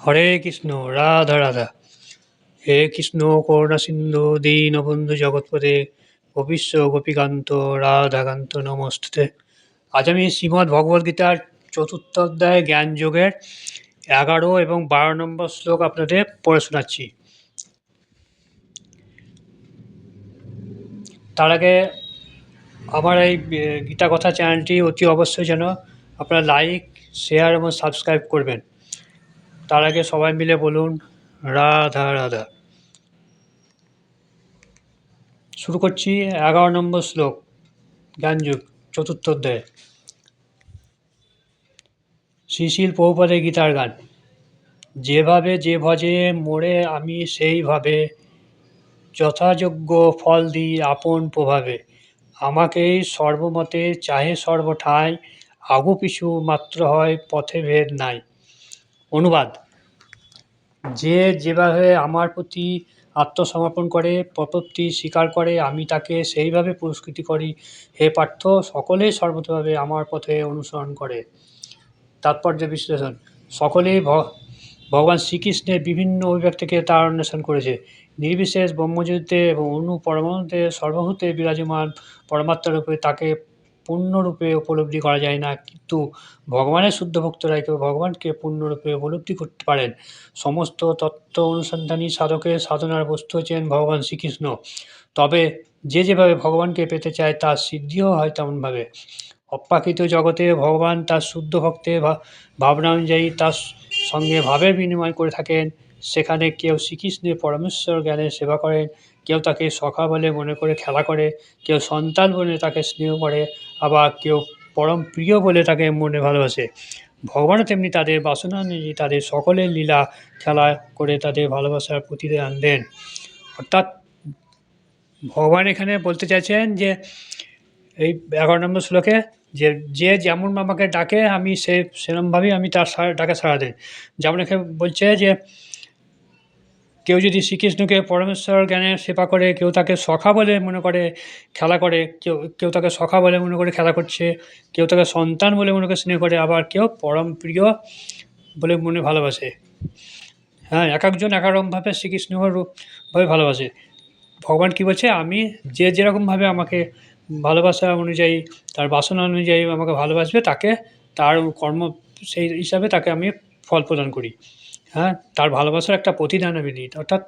হরে কৃষ্ণ, রাধা রাধা। হে কৃষ্ণ, করুণা, সিন্ধু দীনবন্ধু জগৎপদে গোপীশ্ব গোপীকান্ত, রাধাকান্ত, নমস্তে। আজ আমি শ্রীমদ্ ভগবদ্গীতার চতুর্থ অধ্যায় জ্ঞান যোগের এগারো এবং বারো নম্বর শ্লোক আপনাদের পড়ে শোনাচ্ছি। তার আগে আমার এই গীতা কথা চ্যানেলটি অতি অবশ্যই যেন আপনারা লাইক, শেয়ার এবং সাবস্ক্রাইব করবেন। তার আগে সবাই মিলে বলুন, রাধা রাধা। শুরু করছি এগারো নম্বর শ্লোক, জ্ঞানযুগ, চতুর্থ অধ্যায়। শ্রীশিল পৌপদে গীতার গান, যেভাবে যে ভজে মোড়ে আমি, সেইভাবে যথাযোগ্য ফল দিই আপন প্রভাবে। আমাকেই সর্বমতে চাহে সর্বঠায় আগু পিছু মাত্র হয় পথে ভেদ নাই। অনুবাদ যে যেভাবে আমার প্রতি আত্মসমর্পণ করে প্রপত্তি স্বীকার করে, আমি তাকে সেইভাবে পুরস্কৃতি করি, হে পার্থ, সকলেই সর্বতভাবে আমার পথে অনুসরণ করে। তাৎপর্য বিশ্লেষণ, সকলেই ভগবান শ্রীকৃষ্ণের বিভিন্ন অভিব্যক্তিকে তার অন্বেষণ করেছে। নির্বিশেষ ব্রহ্মযুদ্ধে এবং অনু পরমাণুতে সর্বভূতে বিরাজমান পরমাত্মারূপে তাকে পূর্ণরূপে উপলব্ধি করা যায় না। কিন্তু ভগবানের শুদ্ধ ভক্তরাই কেউ ভগবানকে পূর্ণরূপে উপলব্ধি করতে পারেন। সমস্ত তত্ত্ব অনুসন্ধানী সাধকের সাধনার বস্তু হচ্ছেন ভগবান শ্রীকৃষ্ণ। তবে যে যেভাবে ভগবানকে পেতে চায়, তার সিদ্ধিও হয় তেমনভাবে। অপ্রাকৃত জগতে ভগবান তার শুদ্ধ ভক্তের ভাবনা অনুযায়ী তার সঙ্গে ভাবের বিনিময় করে থাকেন। সেখানে কেউ শ্রীকৃষ্ণের পরমেশ্বর জ্ঞানের সেবা করেন। কেউ তাকে সখা বলে মনে করে খেলা করে। কেউ সন্তান বলে তাকে স্নেহ করে। আবার কেউ পরম প্রিয় বলে তাকে মনে ভালোবাসে। ভগবানও তেমনি তাদের বাসনা অনুযায়ী তাদের সকলের লীলা খেলা করে তাদের ভালোবাসার প্রতিদান দেন। অর্থাৎ ভগবান এখানে বলতে চাইছেন যে, এই এগারো নম্বর শ্লোকে যে যে যেমন আমাকে ডাকে, আমি সে, সেরমভাবেই আমি তার ডাকে সাড়া দেয় যেমন এখানে বলছে যে কেউ যদি শ্রীকৃষ্ণকে পরমেশ্বর জ্ঞানের সেবা করে, কেউ তাকে সখা বলে মনে করে, খেলা করে, কেউ কেউ তাকে সখা বলে মনে করে খেলা করছে, কেউ তাকে সন্তান বলে মনে করে স্নেহ করে, আবার কেউ পরম প্রিয় বলে মনে ভালোবাসে। হ্যাঁ এক একজন এক রকমভাবে শ্রীকৃষ্ণ রূপভাবে ভালোবাসে। ভগবান কী বলছে? আমি যে যেরকমভাবে আমাকে ভালোবাসা অনুযায়ী, তার বাসনা অনুযায়ী আমাকে ভালোবাসবে, তাকে তার কর্ম সেই হিসাবে তাকে আমি ফল প্রদান করি। হ্যাঁ তার ভালোবাসার একটা প্রতিদান আমি দিই অর্থাৎ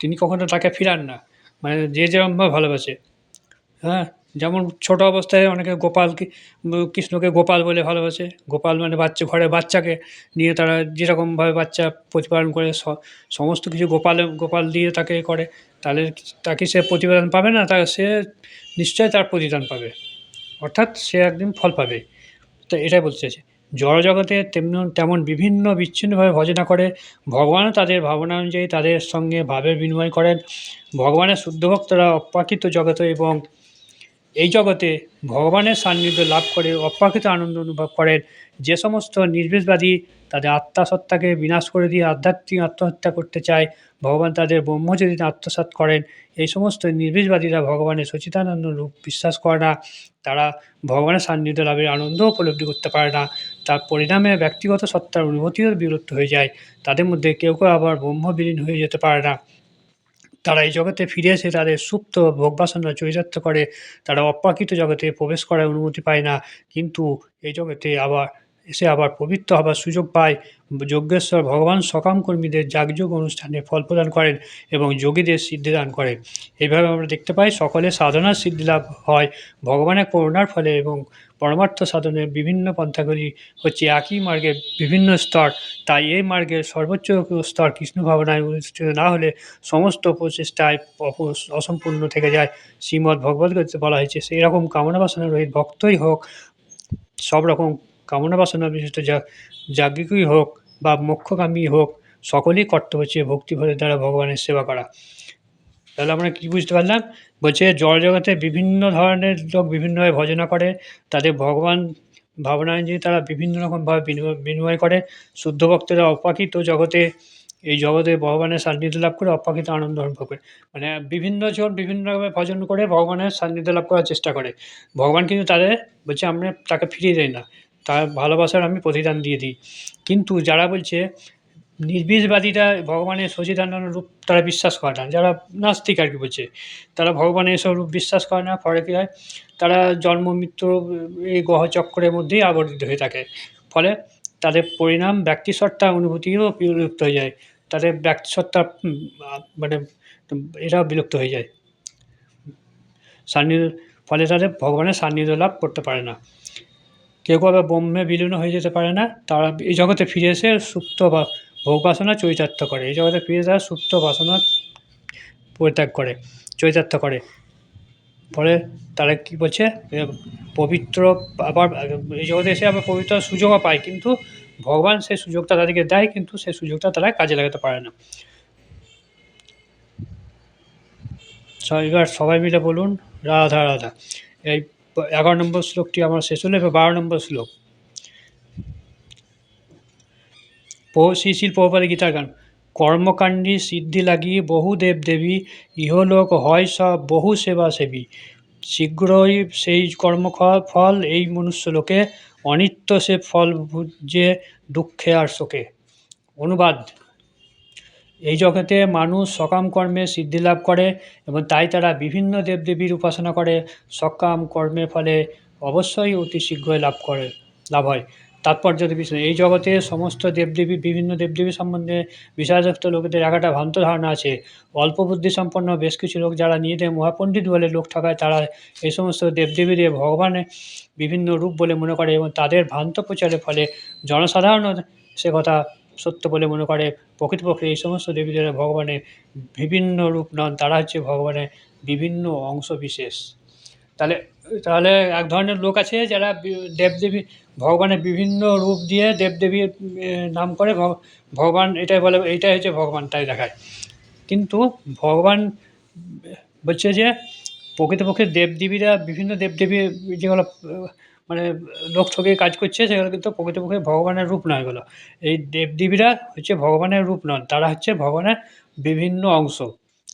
তিনি কখনো তাকে ফিরান না। মানে যে যেরকমভাবে ভালোবাসে। হ্যাঁ যেমন ছোট অবস্থায় অনেকে গোপাল কৃষ্ণকে গোপাল বলে ভালোবাসে। গোপাল মানে বাচ্চা ঘরে বাচ্চাকে নিয়ে তারা যেরকমভাবে বাচ্চা প্রতিপালন করে সমস্ত কিছু গোপালে, গোপাল দিয়ে তাকে করে, তাহলে তাকে সে প্রতিদান পাবে না, তা সে নিশ্চয় তার প্রতিদান পাবে। অর্থাৎ সে একদিন ফল পাবে। তো এটাই বলতে চাইছে। জড়জগতে তেমন তেমন বিভিন্ন বিচ্ছিন্নভাবে ভজনা করে। ভগবানও তাদের ভাবনা অনুযায়ী তাদের সঙ্গে ভাবের বিনিময় করেন। ভগবানের শুদ্ধ ভক্তরা অপ্রাকৃত জগত এবং এই জগতে ভগবানের সান্নিধ্য লাভ করে, অপ্রাকৃত আনন্দ অনুভব করেন। যে সমস্ত নির্বিষবাদী তাদের আত্মা সত্তাকে বিনাশ করে দিয়ে আধ্যাত্মিক আত্মহত্যা করতে চায়। ভগবান তাদের ব্রহ্মচরিত আত্মসাৎ করেন, এই সমস্ত নির্বিষবাদীরা ভগবানের সচিতানন্দ রূপ বিশ্বাস করে না। তারা ভগবানের সান্নিধ্য লাভের আনন্দ উপলব্ধি করতে পারে না। তার পরিণামে ব্যক্তিগত সত্তার অনুভূতিও বিলুপ্ত হয়ে যায়। তাদের মধ্যে কেউ কেউ আবার ব্রহ্মবিলীন হয়ে যেতে পারে না। তারা এই জগতে ফিরে এসে তাদের সুপ্ত ভোগবাসনা চরিতার্থ করে। তারা অপ্রাকৃত জগতে প্রবেশ করার অনুমতি পায় না। কিন্তু এই জগতে আবার এসে আবার পবিত্র হবার সুযোগ পায়। যজ্ঞেশ্বর ভগবান সকাম কর্মীদের যাগযুগ অনুষ্ঠানে ফল প্রদান করেন এবং যোগীদের সিদ্ধিদান করেন। এইভাবে আমরা দেখতে পাই সকলে সাধনার সিদ্ধি লাভ হয়। ভগবানের করুণার ফলে এবং পরমার্থ সাধনের বিভিন্ন পন্থাগুলি হচ্ছে একই মার্গের বিভিন্ন স্তর। তাই এই মার্গের সর্বোচ্চ স্তর কৃষ্ণ ভাবনায় অনুষ্ঠিত না হলে সমস্ত প্রচেষ্টায় অসম্পূর্ণ থেকে যায়। শ্রীমদ্ ভগবদ্গীতাতে বলা হয়েছে, সেই রকম কামনা বাসনা রহিত ভক্তই হোক, সব রকম কামনা বাসনা বিশিষ্ট যা যাজ্ঞিকই হোক বা মোক্ষকামী হোক, সকলেই কর্তব্য হচ্ছে ভক্তি ভরের দ্বারা ভগবানের সেবা করা। তাহলে আমরা কী বুঝতে পারলাম? বলছে জগতে বিভিন্ন ধরনের লোক বিভিন্নভাবে ভজনা করে, তাদের ভগবান ভাবনা অনুযায়ী তারা বিভিন্ন রকমভাবে বিনিময় বিনিময় করে। শুদ্ধ ভক্তরা অপাকিত জগতে, এই জগতে ভগবানের সান্নিধ্য লাভ করে, অপাকিত আনন্দ অনুভব করে। মানে বিভিন্ন জন বিভিন্ন রকমের ভজন করে ভগবানের সান্নিধ্য লাভ করার চেষ্টা করে। ভগবান কিন্তু তাদের, বলছে, আমরা তাকে ফিরিয়ে দেয় না। তার ভালোবাসার আমি প্রতিদান দিয়ে দিই। কিন্তু যারা বলছে নির্বিষবাদীরা ভগবানের সচিদানন্দ রূপ তারা বিশ্বাস করে না। যারা নাস্তিক আর কি বলছে, তারা ভগবানের এসব রূপ বিশ্বাস করে না। ফলে কী হয়, তারা জন্ম, মৃত্যু এই গ্রহচক্রের মধ্যেই আবর্তিত হয়ে থাকে। ফলে তাদের পরিণাম ব্যক্তিসত্তা অনুভূতিও বিলুপ্ত হয়ে যায়। তাদের ব্যক্তিসত্তা মানে এরা বিলুপ্ত হয়ে যায়। সান্নিধ্য, ফলে তাদের ভগবানের সান্নিধ্য লাভ করতে পারে না। কেউ কেউ আবার ব্রহ্মে বিলীন হয়ে যেতে পারে না। তারা এই জগতে ফিরে এসে সুপ্ত বা ভোগ বাসনা চরিতার্থ করে। এই জগতে ফিরে তারা সুপ্ত বাসনা পরিত্যাগ করে চরিতার্থ করে। ফলে তারা কী বলছে? পবিত্র আবার এই জগতে এসে আবার পবিত্র সুযোগও পায় কিন্তু ভগবান সেই সুযোগটা তাদেরকে দেয়, কিন্তু সেই সুযোগটা তারা কাজে লাগাতে পারে না। এবার সবাই মিলে বলুন, রাধা রাধা। এই এগারো নম্বর শ্লোকটি আমার শেষ হলো, এবার বারো নম্বর শ্লোক। শ্রী শিল প্রভুপাদের গীতার গান। কর্মকাণ্ডী সিদ্ধি লাগিয়ে বহু দেব দেবী ইহলোক হয় সব, বহু সেবা সেবী। শীঘ্রই সেই কর্ম ফল এই মনুষ্য লোকে, অনিত্য সে ফল ভুজে দুঃখে আর শোকে। অনুবাদ। এই জগতে মানুষ সকাম কর্মে সিদ্ধি লাভ করে এবং তাই তারা বিভিন্ন দেবদেবীর উপাসনা করে। সকাম কর্মের ফলে অবশ্যই অতি শীঘ্রই লাভ করে, লাভ হয়। তাৎপর্য বিষয় এই জগতে সমস্ত দেবদেবী বিভিন্ন দেবদেবী সম্বন্ধে বিষাদগ্রস্ত লোকেদের একটা ভ্রান্ত ধারণা আছে। অল্প বুদ্ধি সম্পন্ন বেশ কিছু লোক যারা নিজেদের মহাপণ্ডিত বলে লোক ঠকায়, তারা এই সমস্ত দেবদেবীদের ভগবানের বিভিন্ন রূপ বলে মনে করে এবং তাদের ভ্রান্ত প্রচারের ফলে জনসাধারণও সে কথা সত্য বলে মনে করে। প্রকৃতপক্ষে এই সমস্ত দেবীদের ভগবানের বিভিন্ন রূপ নন, তারা হচ্ছে ভগবানের বিভিন্ন অংশ বিশেষ। তাহলে তাহলে এক ধরনের লোক আছে যারা দেবদেবী, ভগবানের বিভিন্ন রূপ দিয়ে দেবদেবীর নাম করে ভগ- ভগবান এটাই বলে, এইটাই হচ্ছে ভগবান, তাই দেখায়। কিন্তু ভগবান বলছে যে, প্রকৃতপক্ষে দেবদেবীরা বিভিন্ন দেবদেবী, যেগুলো মানে লোক ঠকিয়ে কাজ করছে, সেগুলো কিন্তু প্রকৃতপক্ষে ভগবানের রূপ নয় এগুলো। এই দেবদেবীরা হচ্ছে ভগবানের রূপ নন, তারা হচ্ছে ভগবানের বিভিন্ন অংশ।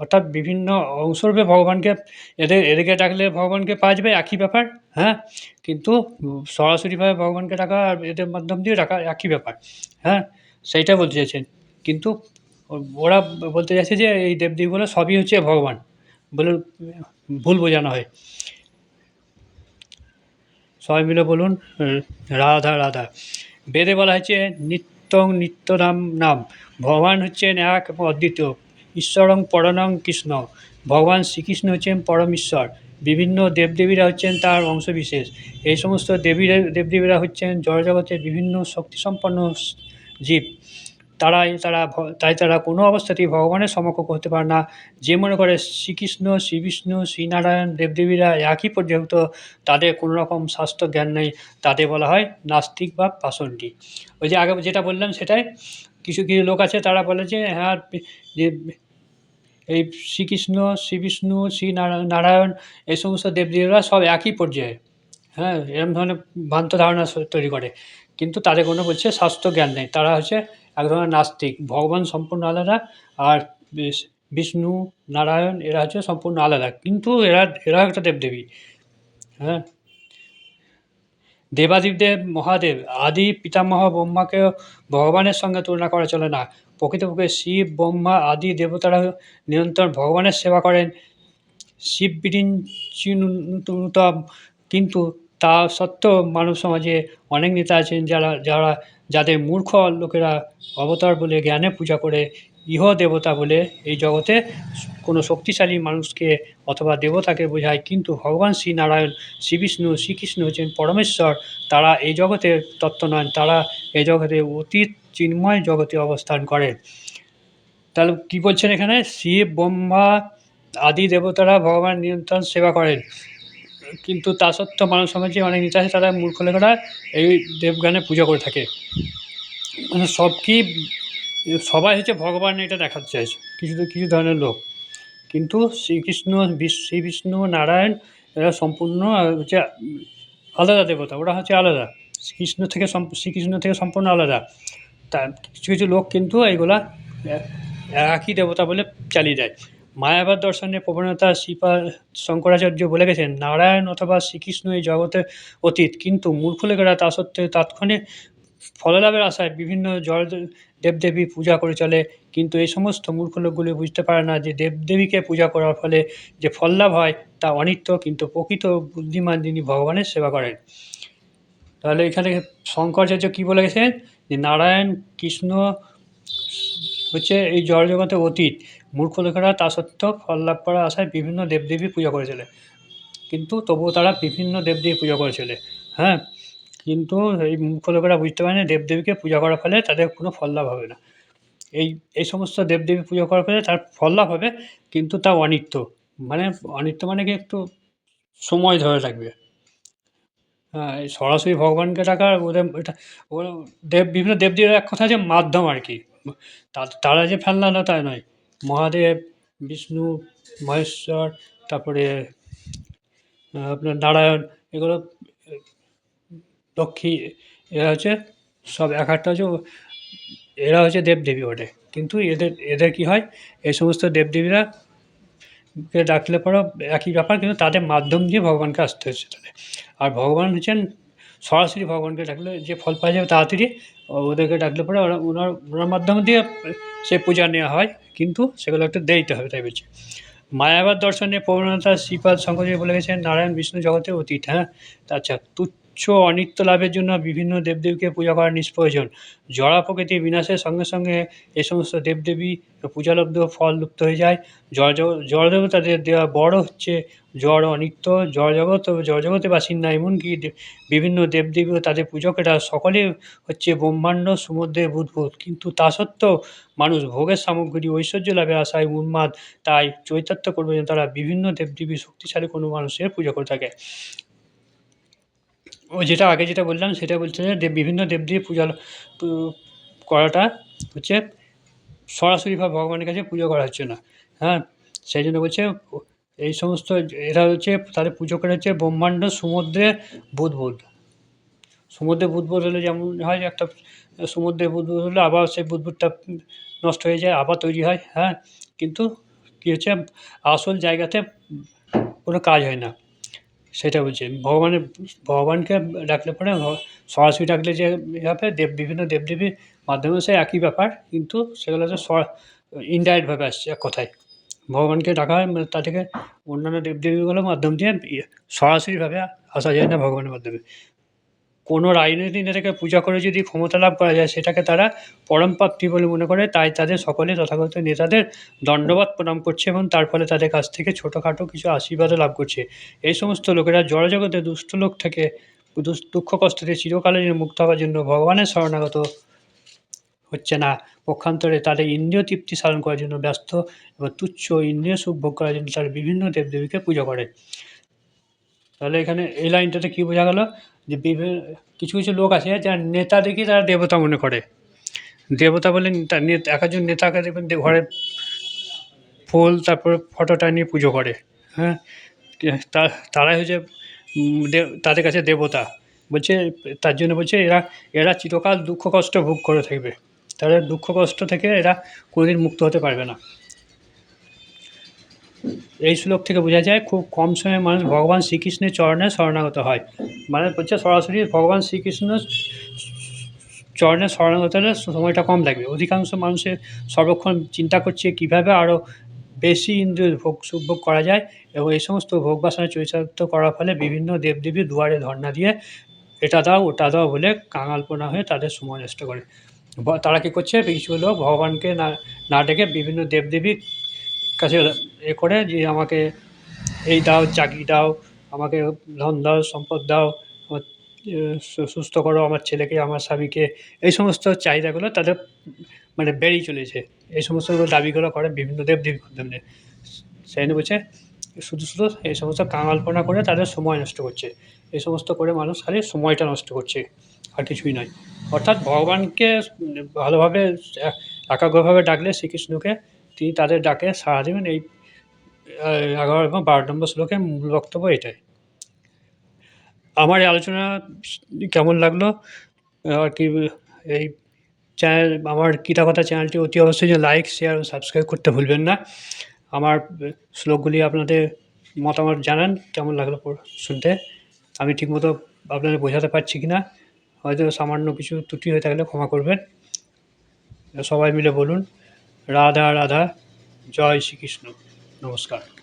অর্থাৎ বিভিন্ন অংশরূপে ভগবানকে, এদের, এদেরকে ডাকলে ভগবানকে পাওয়া যাবে, একই ব্যাপার হ্যাঁ? কিন্তু সরাসরিভাবে ভগবানকে ডাকা আর এদের মাধ্যম দিয়ে ডাকা একই ব্যাপার হ্যাঁ? সেইটা বলতে চাইছেন। কিন্তু ওরা বলতে চাইছে যে এই দেবদেবীগুলো সবই হচ্ছে ভগবান, বলে ভুল বোঝানো হয়। সবাই মিলে বলুন রাধা রাধা। বেদে বলা হয়েছে, নিত্যং নিত্যধাম নাম। ভগবান হচ্ছেন এক অদ্বিতীয়। ঈশ্বরং পরনং কৃষ্ণ। ভগবান শ্রীকৃষ্ণ হচ্ছেন পরম ঈশ্বর। বিভিন্ন দেবদেবীরা হচ্ছেন তার অংশবিশেষ। এই সমস্ত দেবীরা, দেবদেবীরা হচ্ছেন জড়জগতের বিভিন্ন শক্তিসম্পন্ন জীব। তারাই তারা তাই তারা কোনো অবস্থাতেই ভগবানের সমকক্ষ হতে পারে না। যে মনে করে শ্রীকৃষ্ণ শ্রী বিষ্ণু শ্রীনারায়ণ, দেবদেবীরা একই পর্যন্ত তাদের কোনো রকম স্বাস্থ্য জ্ঞান নেই। তাদের বলা হয় নাস্তিক বা পাষণ্ডী। ওই যে আগে যেটা বললাম সেটাই, কিছু কিছু লোক আছে তারা বলে যে হ্যাঁ যে এই শ্রীকৃষ্ণ শ্রী বিষ্ণু শ্রী নারায়ণ, এই সমস্ত দেবদেবীরা সব একই পর্যায়ে। হ্যাঁ এরকম ধরনের ভ্রান্ত ধারণা তৈরি করে। কিন্তু তাদের কোনো বলছে স্বাস্থ্য জ্ঞান নেই। তারা হচ্ছে এক ধরনের নাস্তিক। ভগবান সম্পূর্ণ আলাদা আর বিষ্ণু, নারায়ণ, এরা হচ্ছে সম্পূর্ণ আলাদা। কিন্তু এরা এরা একটা দেবদেবী। হ্যাঁ? দেবাদিদেব, মহাদেব আদি পিতামহ ব্রহ্মাকে ভগবানের সঙ্গে তুলনা করা চলে না। প্রকৃতপক্ষে শিব, ব্রহ্মা আদি দেবতারা নিরন্তর ভগবানের সেবা করেন। শিব বিরিঞ্চিনুতম কিন্তু তা সত্ত্বেও মানব সমাজে অনেক নেতা আছেন যারা যারা যাদের মূর্খ লোকেরা অবতার বলে জ্ঞানে পূজা করে, ইহ দেবতা বলে এই জগতে কোনো শক্তিশালী মানুষকে অথবা দেবতাকে বোঝায়। কিন্তু ভগবান শ্রী নারায়ণ শ্রী বিষ্ণু শ্রীকৃষ্ণ হচ্ছেন পরমেশ্বর, তারা এই জগতের তত্ত্ব নন তারা এই জগতে অতীত চিন্ময় জগতে অবস্থান করে। তাহলে কী বলছেন এখানে? শিব, ব্রহ্মা আদি দেবতারা ভগবান নিয়ন্ত্রণ সেবা করেন। কিন্তু তা সত্ত্বেও মানব সমাজে অনেক নেতা আছে, তারা মূর্খ লোকেরা এই দেবগানে পূজা করে থাকে। মানে সব কি, সবাই হচ্ছে ভগবান এটা দেখাতে চাইছে, কিছু কিছু ধরনের লোক। কিন্তু শ্রীকৃষ্ণ শ্রী বিষ্ণু নারায়ণ, এরা সম্পূর্ণ হচ্ছে আলাদা দেবতা, ওরা হচ্ছে আলাদা। কৃষ্ণ থেকে শ্রীকৃষ্ণ থেকে সম্পূর্ণ আলাদা। তা কিছু কিছু লোক কিন্তু এইগুলা একই দেবতা বলে চালিয়ে দেয়। মায়াবাদ দর্শনের প্রবণতা শ্রীপা শঙ্করাচার্য বলে গেছেন, নারায়ণ অথবা শ্রীকৃষ্ণ এই জগতের অতীত, কিন্তু মূর্খ লোকেরা তা সত্ত্বেও তাৎক্ষণিক ফললাভের আশায় বিভিন্ন জড় দেবদেবী পূজা করে চলে। কিন্তু এই সমস্ত মূর্খ লোকগুলি বুঝতে পারে না যে দেবদেবীকে পূজা করার ফলে যে ফললাভ হয় তা অনিত্য, কিন্তু প্রকৃত বুদ্ধিমান যিনি ভগবানের সেবা করেন। তাহলে এখানে শঙ্করাচার্য কী বলে গেছেন? যে নারায়ণ, কৃষ্ণ হচ্ছে এই জড় জগতে অতীত। মূর্খ লোকেরা তা সত্ত্বেও ফল লাভ করার আশায় বিভিন্ন দেবদেবী পূজা করে চলে কিন্তু তবুও তারা বিভিন্ন দেবদেবী পূজা করে চলে হ্যাঁ কিন্তু এই মূর্খ লোকেরা বুঝতে পারে না দেবদেবীকে পূজা করার ফলে তাদের কোনো ফল লাভ হবে না। এই এই সমস্ত দেবদেবী পূজা করার ফলে তার ফল লাভ হবে, কিন্তু তা অনিত্য। মানে অনিত্য মানে কি একটু সময় ধরে রাখবে হ্যাঁ সরাসরি ভগবানকে ডাকা ওদের এটা, ওরা দেব, বিভিন্ন দেবদেবীর এক কথা যে মাধ্যম আর কি। তারা যে ফেলনা না তাই নয়। মহাদেব, বিষ্ণু, মহেশ্বর, তারপরে আপনার নারায়ণ, এগুলো, লক্ষ্মী, এরা হচ্ছে সব এক একটা হচ্ছে এরা হচ্ছে দেবদেবী ওঠে কিন্তু এদের এদের কি হয়, এই সমস্ত দেবদেবীরা কে ডাকলে পরেও একই ব্যাপার, কিন্তু তাদের মাধ্যম দিয়ে ভগবানকে আসতে হচ্ছে তাদের। আর ভগবান হচ্ছেন সরাসরি ভগবানকে ডাকলে যে ফল পাওয়া যাবে তাড়াতাড়ি ওদেরকে ডাকলে পরে ওরা, ওনার ওনার মাধ্যম দিয়ে সে পূজা নেওয়া হয়, কিন্তু সেগুলো একটু দেরিতে হবে তাই বলছে। মায়াবাদ দর্শনে প্রবণতা শ্রীপাদ শঙ্করজি বলে গেছেন, নারায়ণ, বিষ্ণু জগতে অতীত হ্যাঁ? আচ্ছা তুচ্ছ অনিত্য লাভের জন্য বিভিন্ন দেবদেবীকে পূজা করা নিষ্প্রয়োজন। জড়া প্রকৃতির বিনাশের সঙ্গে সঙ্গে এ সমস্ত দেবদেবী পূজালব্ধ ফল লুপ্ত হয়ে যায়। জড় দেবতাদের দেওয়া বড় হচ্ছে জড় অনিত্য। জড় জগৎ জড় জগতে বাসিন্দা এমনকি বিভিন্ন দেবদেবী ও তাদের পূজকেরা সকলে হচ্ছে ব্রহ্মাণ্ড সমুদ্রের বুদ্ভুত কিন্তু তা সত্ত্বেও মানুষ ভোগের সামগ্রী ঐশ্বর্য লাভের আশায় উন্মাদ। তাই চৈতাত্য করবে তারা। বিভিন্ন দেবদেবী শক্তিশালী কোনো মানুষের পুজো করে থাকে। ও যেটা আগে যেটা বললাম, সেটা বলছে যে দেব, বিভিন্ন দেবদেবী পূজা করাটা হচ্ছে সরাসরিভাবে ভগবানের কাছে পুজো করা হচ্ছে না। হ্যাঁ সেই জন্য বলছে এই সমস্ত এরা হচ্ছে, তাদের পুজো করে হচ্ছে ব্রহ্মাণ্ড, সমুদ্রে বুদবুদ সমুদ্রে বুদবুদ হলে যেমন হয়, একটা সমুদ্রে বুদবুদ হলে আবার সেই বুদবুদটা নষ্ট হয়ে যায়, আবার তৈরি হয়। হ্যাঁ কিন্তু কী হচ্ছে, আসল জায়গাতে কোনো কাজ হয় না। সেটা বলছি। ভগবানের ভগবানকে ডাকলে পরে সরাসরি ডাকলে যে হবে দেব, বিভিন্ন দেবদেবীর মাধ্যমে সে একই ব্যাপার, কিন্তু সেগুলো হচ্ছে ইনডাইরেক্টভাবে আসছে এক কথায়। ভগবানকে ডাকা হয় মানে তা থেকে অন্যান্য দেবদেবীগুলোর মাধ্যম দিয়ে সরাসরিভাবে আসা যায় না ভগবানের মাধ্যমে। কোনো রাজনৈতিক নেতাকে পূজা করে যদি ক্ষমতা লাভ করা যায়, সেটাকে তারা পরম প্রাপ্তি বলে মনে করে। তাই তাদের সকলে তথাগত নেতাদের দণ্ডবাদ প্রণাম করছে এবং তার ফলে তাদের কাছ থেকে ছোটোখাটো কিছু আশীর্বাদও লাভ করছে। এই সমস্ত লোকেরা জড়জগতে দুষ্ট লোক থেকে দুঃখ কষ্ট থেকে চিরকালের জন্য মুক্ত হওয়ার জন্য ভগবানের শরণাগত হচ্ছে না। পক্ষান্তরে তাদের ইন্দ্রিয় তৃপ্তি সাধন করার জন্য ব্যস্ত এবং তুচ্ছ ইন্দ্রিয় সুখ ভোগ করার জন্য তারা বিভিন্ন দেবদেবীকে পুজো করে। তাহলে এখানে এই লাইনটাতে কী বোঝা গেল? যে বিভিন্ন, কিছু কিছু লোক আছে, যারা নেতা দেখি তারা দেবতা মনে করে। দেবতা বলে এক একজন নেতাকে দেখবেন ঘরে ফুল, তারপরে ফটোটা নিয়ে পুজো করে। হ্যাঁ? তারাই হচ্ছে তাদের কাছে দেবতা। বলছে, তার জন্য বলছে, এরা এরা চিরকাল দুঃখ কষ্ট ভোগ করে থাকবে। তারা দুঃখ কষ্ট থেকে এরা কোনোদিন মুক্ত হতে পারবে না। এই শ্লোক থেকে বোঝা যায়, খুব কম সময়ে মানুষ ভগবান শ্রীকৃষ্ণের চরণে শরণাগত হয়। মানে বলছে সরাসরি ভগবান শ্রীকৃষ্ণ চরণে শরণাগত হলে সময়টা কম লাগবে। অধিকাংশ মানুষের সর্বক্ষণ চিন্তা করছে কীভাবে আরও বেশি ইন্দ্রিয় ভোগ সুভোগ করা যায় এবং এই সমস্ত ভোগ বাসনা চরিতার্থ করার ফলে বিভিন্ন দেবদেবীর দুয়ারে ধর্ণা দিয়ে এটা দাও, ওটা দাও বলে কাঙালপনা হয়ে তাদের সময় নষ্ট করে। তারা কী করছে? কিছু লোক ভগবানকে না না ডেকে বিভিন্ন দেবদেবীর কাছে এ করে যে আমাকে এই দাও, চাকরি দাও, আমাকে ধন দাও, সম্পদ দাও, আমার সুস্থ করো, আমার ছেলেকে, আমার স্বামীকে, এই সমস্ত চাহিদাগুলো তাদের মানে বেড়েই চলেছে। এই সমস্ত দাবিগুলো করে বিভিন্ন দেবদেবীর মাধ্যমে। সেই বলছে, শুধু শুধু এই সমস্ত কাঙালপনা করে তাদের সময় নষ্ট করছে। এই সমস্ত করে মানুষ খালি সময়টা নষ্ট করছে, আর কিছুই নয়। অর্থাৎ ভগবানকে ভালোভাবে একাগ্রভাবে ডাকলে শ্রীকৃষ্ণকে তিনি তাদের ডাকে সাড়া দেবেন। এই এগারো এবং বারো নম্বর শ্লোকের মূল বক্তব্য এটাই। আমার এই আলোচনা কেমন লাগল? আর কি, এই চ্যানেল, আমার কিতা কথা চ্যানেলটি অতি অবশ্যই যে লাইক, শেয়ার ও সাবস্ক্রাইব করতে ভুলবেন না। আমার শ্লোকগুলি আপনাদের মতামত জানান, কেমন লাগল শুনতে? আমি ঠিকমতো আপনাদের বোঝাতে পারছি কি না হয়তো সামান্য কিছু ত্রুটি হয়ে থাকলে ক্ষমা করবেন। সবাই মিলে বলুন। রাধা রাধা জয় শ্রীকৃষ্ণ। নমস্কার।